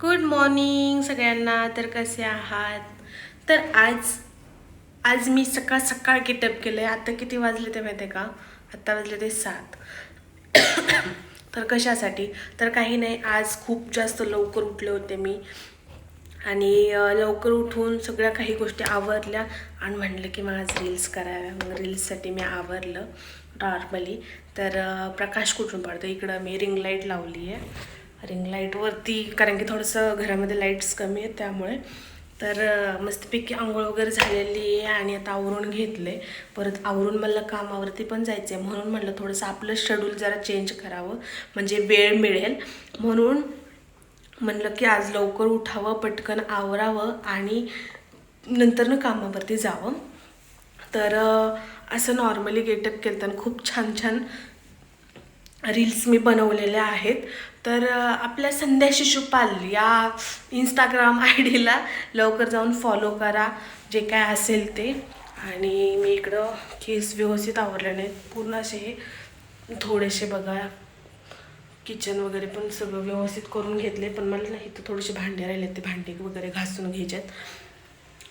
Good morning सगळ्यांना तर कसे आहात? तर आज आज मी सकाळ सकाळ गेटअप केलं आहे आता किती वाजले ते माहिती आहे का? आत्ता वाजले ते सात. तर कशासाठी? तर काही नाही आज खूप जास्त लवकर उठले होते मी. आणि लवकर उठून सगळ्या काही गोष्टी आवरल्या आणि म्हणलं की मग आज रील्स कराव्या. मग रील्ससाठी मी आवरलं नॉर्मली तर प्रकाश कुठून पडतो इकडं मी रिंग लाइट लावली आहे रिंग लाईटवरती कारण की थोडंसं घरामध्ये लाईट्स कमी आहेत त्यामुळे. तर मस्तपैकी आंघोळ वगैरे झालेली आहे आणि आता आवरून घेतले परत आवरून मला कामावरती पण जायचं आहे म्हणून म्हणलं थोडंसं आपलं शेड्यूल जरा चेंज करावं. म्हणजे वेळ मिळेल. म्हणून म्हणलं की आज लवकर उठावं पटकन आवरावं आणि नंतरनं कामावरती जावं. तर असं नॉर्मली गेटअप केलं तर खूप छान छान रील्स मी बनवलेल्या आहेत. तर आपल्या संध्या शिशुपाल या इंस्टाग्राम आय डीला लवकर जाऊन फॉलो करा. जे काय असेल ते. आणि मी इकडं केस व्यवस्थित आवरले नाहीत पूर्ण असे हे थोडेसे बघा. किचन वगैरे पण सगळं व्यवस्थित करून घेतले. पण मला नाही तर थोडेसे भांडे राहिले ते भांडे वगैरे घासून घ्यायच्यात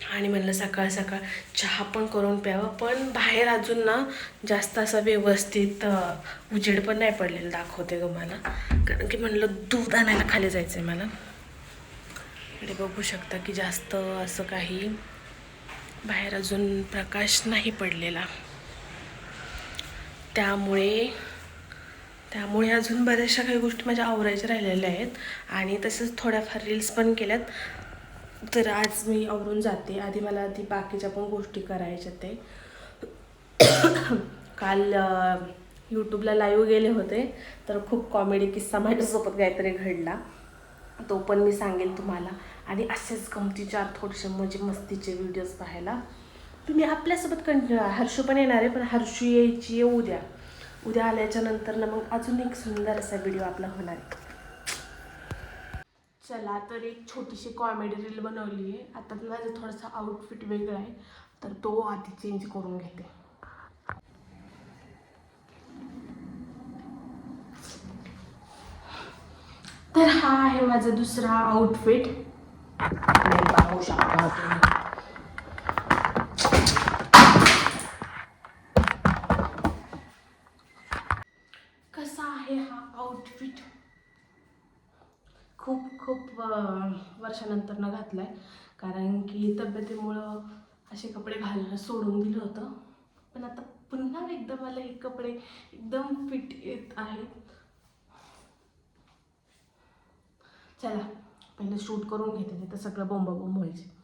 आणि म्हणलं सकाळ सकाळ चहा पण करून प्यावं. पण बाहेर अजून ना जास्त असं व्यवस्थित उजेड पण नाही पडलेलं दाखवते तुम्हाला. कारण की म्हणलं दूध आणायला खाली जायचं आहे मला. इकडे बघू शकता की जास्त असं काही बाहेर अजून प्रकाश नाही पडलेला. त्यामुळे त्यामुळे अजून बऱ्याचशा काही गोष्टी माझ्या आवरायच्या राहिलेल्या आहेत. आणि तसंच थोड्याफार रील्स पण केल्यात. तर आज मी आवरून जाते. आधी मला आधी बाकीच्या पण गोष्टी करायच्या ते. काल यूट्यूबला लाईव्ह गेले होते. तर खूप कॉमेडी किस्सा माझ्यासोबत काहीतरी घडला. तो पण मी सांगेल तुम्हाला. आणि असेच गमतीच्या थोडेसे म्हणजे मस्तीचे व्हिडिओज पाहायला. तुम्ही आपल्यासोबत कंटिन्यू हर्षू पण येणार आहे पण हर्षू यायची आहे उद्या. उद्या आल्याच्यानंतर ना मग अजून एक सुंदर असा व्हिडिओ आपला होणार आहे. चला तर एक छोटीशी कॉमेडी रील बनवली आहे. आता माझं थोडासा आउटफिट वेगळा आहे. तर तो आधी चेंज करून घेते. तर हा आहे माझा दुसरा आउटफिट पाहू शकता तुम्ही. कसा आहे हा आउटफिट खूप खूप अं, वर्षानंतरनं घातला आहे कारण की तब्येतीमुळं असे कपडे घालणं सोडून दिलं होतं. पण आता पुन्हा एकदा मला हे कपडे एकदम फिट येत आहेत. चला पहिले शूट करून घेते तिथं तर सगळं बोंबा बोंब व्हायचे